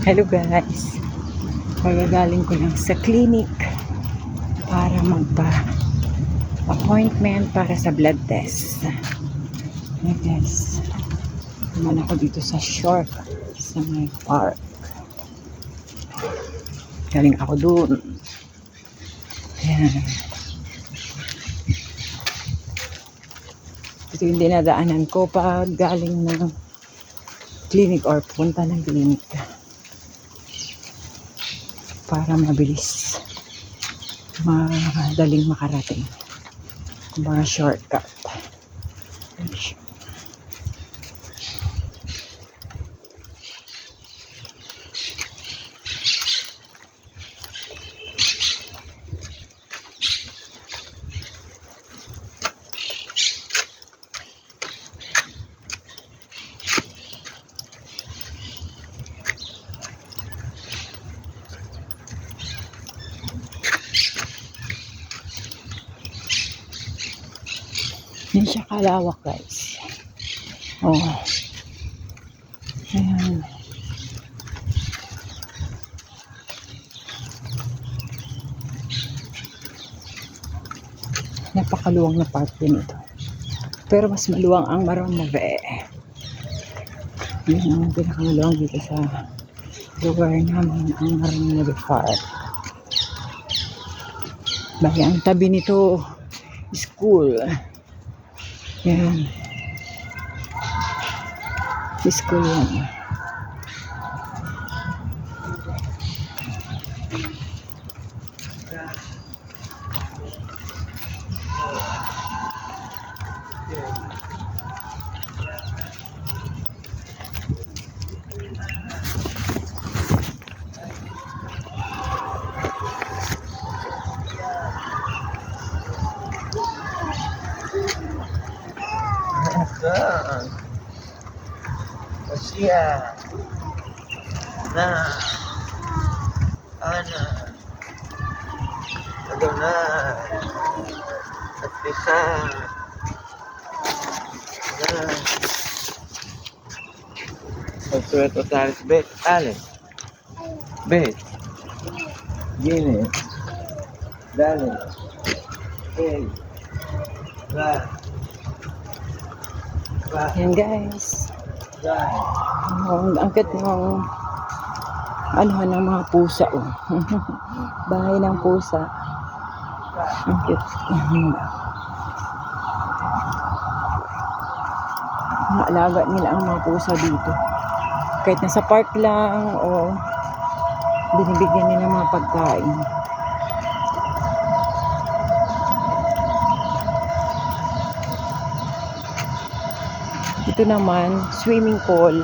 Hello guys. Magagaling ko lang sa clinic para magpa appointment para sa blood test. Hey guys. Naman ako dito sa short sa may park. Galing ako dun. Ayan. Ito yung dinadaanan ko pag galing ng clinic or punta ng clinic para mabilis madaling makarating. Mga shortcut Hindi siya kalawak guys. Oh. Ayan. Napakaluwang na park din ito. Pero mas maluwang ang Maramave. Yun ang pinakamaluwang dito sa lugar namin ang Maramave Park. Bali, ang tabi nito school. Yan. School yan. Masya. Nah. Ana. Adonai. At bisa. Nah. Consueto Tales Bet. Ale. Bet. Gine. Dale. Hey. Ra. Ra. Yan guys. Oh, ang angkat ng ano ng mga pusa oh. Bahay ng pusa. Ang cute. Mga alaga nila ang mga pusa dito. Kahit nasa park lang o binibigyan nila mga pagkain. Ito naman, swimming pool.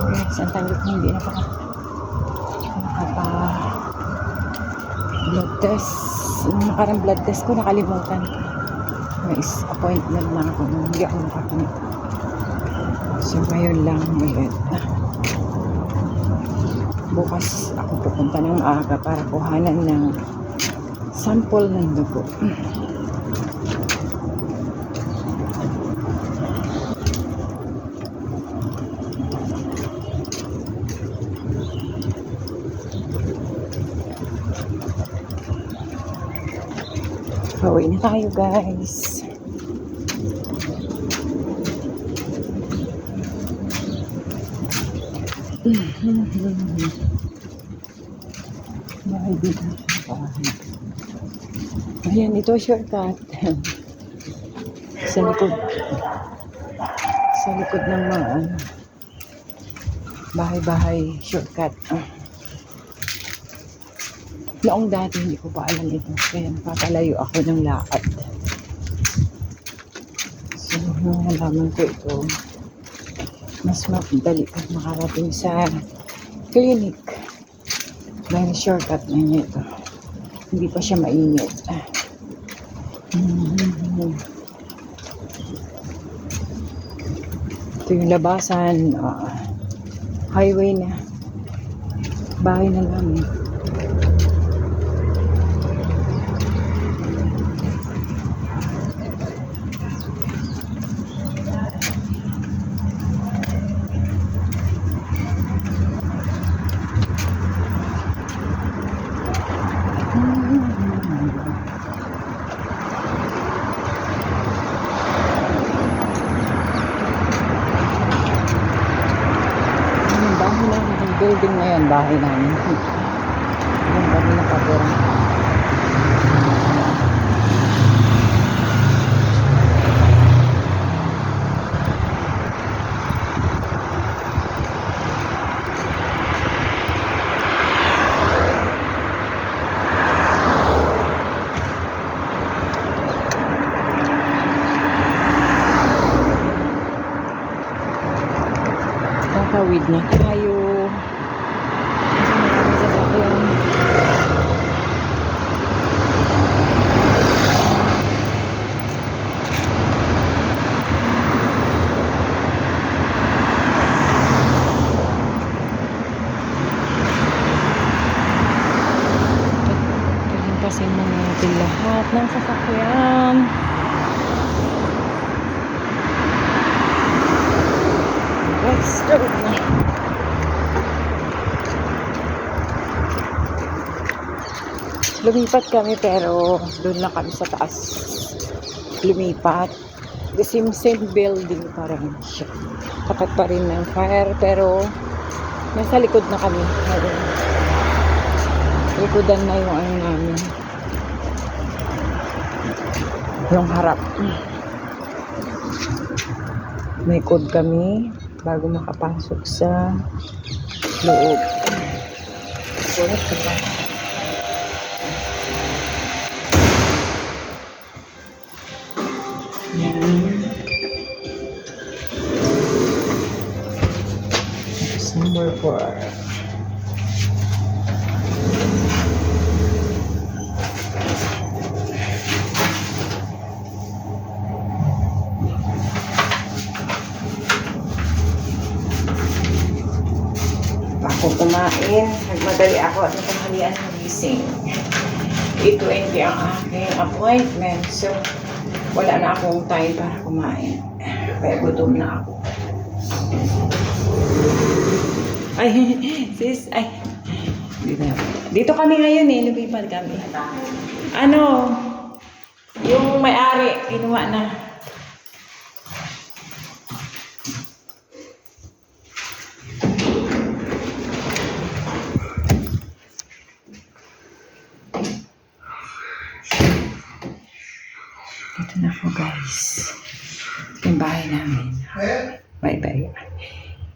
Guys, ang tagal ko hindi na pa nakapa blood test. Nakarang blood test ko, nakalimutan ko. May appointment na ako. nung Hindi ako nakapunta. So, ngayon lang ulit. Bukas ako pupunta ng maaga para kuhanan ng sample ng dugo. Pauwi na tayo guys. Bahay dito. Ayan, ito shortcut. sa likod. Sa likod ng mga ano, bahay-bahay shortcut. Noong dati hindi ko pa alam ito. Kaya napapalayo ako ng lakad. So, nalaman ko ito, mas madali ka makarating sa clinic. Dahil shortcut na niya ito. Hindi pa siya mainit. Ah. Mhm. Ito yung labasan. ah, highway na. Bahay na namin. Yan, bahay namin. Doon kami nakatira. Kakawid na tayo. Na. Lumipat kami pero doon lang kami sa taas. Lumipat. The same same building parang siya. Tapat pa rin ng fire pero nasa likod na kami. Ayun. Likodan na yung ano namin. Yung harap. May code kami bago makapasok sa loob. Sulit ka ba? Yan. Number four. Ako kumain. Nagmadali ako at natanghalian ng gising. 8.20 ang aking appointment. So, wala na akong time para kumain. Kaya gutom na ako. Ay, sis, ay. Dito, kami ngayon eh, lumipat kami. Ano, yung may-ari, kinuha na. Guys. Yung bahay namin. Bye-bye.